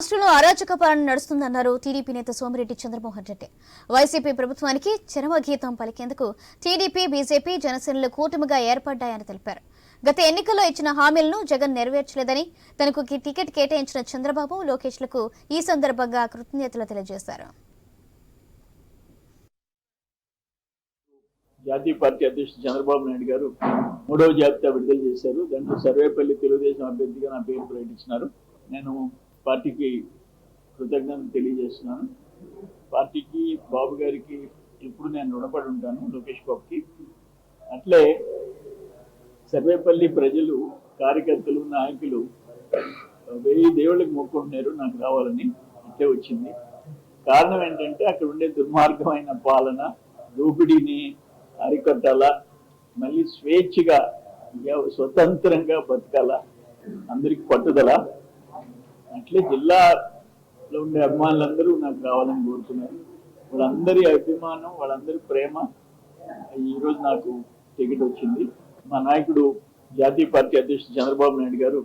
రాష్ట్రంలో అరాచక పాలన నడుస్తుందన్నారు టీడీపీ నేత సోమిరెడ్డి చంద్రమోహన్ రెడ్డి. వైసీపీ ప్రభుత్వానికి చరమగీతం పలికేందుకు టీడీపీ బీజేపీ జనసేనలు కూటమిగా ఏర్పడ్డాయని తెలిపారు. గత ఎన్నికల్లో ఇచ్చిన హామీలను జగన్ నెరవేర్చలేదని తనకు టికెట్ కేటాయించిన చంద్రబాబు లోకేష్లకు ఈ సందర్భంగా కృతజ్ఞతలు తెలియజేశారు. జాతీయ పార్టీ అధ్యక్షుడు చంద్రబాబు నాయుడు గారు మూడవ జాబితా విడుదల చేశారు. దాంట్లో సర్వేపల్లి తెలుగుదేశం అభ్యర్థిగా నా పేరు ప్రకటించినారు. నేను పార్టీకి కృతజ్ఞతలు తెలియజేస్తున్నాను. పార్టీకి బాబు గారికి ఇప్పుడు నేను రుణపడి ఉంటాను లోకేష్ బాబుకి. అట్లే సర్వేపల్లి ప్రజలు కార్యకర్తలు నాయకులు వెయ్యి దేవుళ్ళకి మొక్కుంటున్నారు నాకు రావాలని అట్లే వచ్చింది. కారణం ఏంటంటే అక్కడ ఉండే దుర్మార్గమైన పాలన దోపిడీని అరికట్టాలా మళ్ళీ స్వేచ్ఛగా స్వతంత్రంగా బతకాల అందరికి పట్టుదల అట్లే జిల్లాలో ఉండే అభిమానులందరూ నాకు రావాలని కోరుతున్నారు. వాళ్ళందరి అభిమానం వాళ్ళందరి ప్రేమ ఈరోజు నాకు టికెట్ వచ్చింది. మా నాయకుడు జాతీయ పార్టీ అధ్యక్షుడు చంద్రబాబు నాయుడు గారు